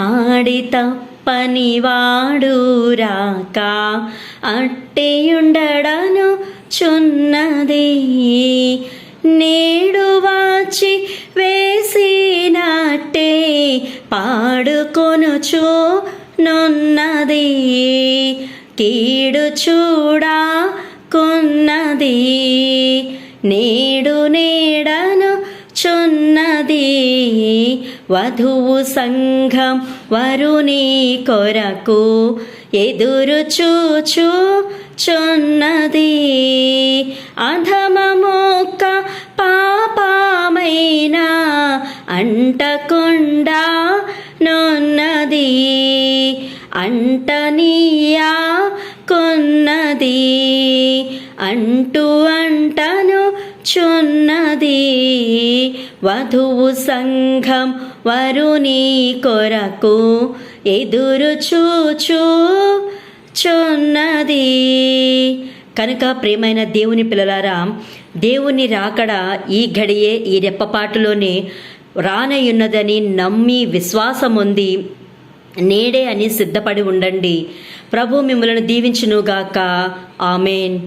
ఆడి తప్పని వాడు రాక అట్టేయుండడను చున్నది. నేడు వాచి వేసినట్టే పాడుకొనుచు నున్నది. కీడు చూడా కొన్నది. నేడు నేడను చున్నది. వధువు సంఘం వరుని కొరకు ఎదురు చూచు చున్నది. అధమమొక్క పాపమైన అంటకుండా నున్నది. అంటనీయా కొన్నది. అంటూ అంటను చున్నది వధువు సంఘం వరుని కొరకు ఎదురు చూచు చున్నది కనుక ప్రియమైన దేవుని పిల్లలారా దేవుని రాకడ ఈ గడియే ఈ రెప్పపాటులోనే రానయున్నదని నమ్మి విశ్వాసం ఉంది నేడే అని సిద్ధపడి ఉండండి. ప్రభు మిమ్మల్ని దీవించునుగాక. ఆమెన్.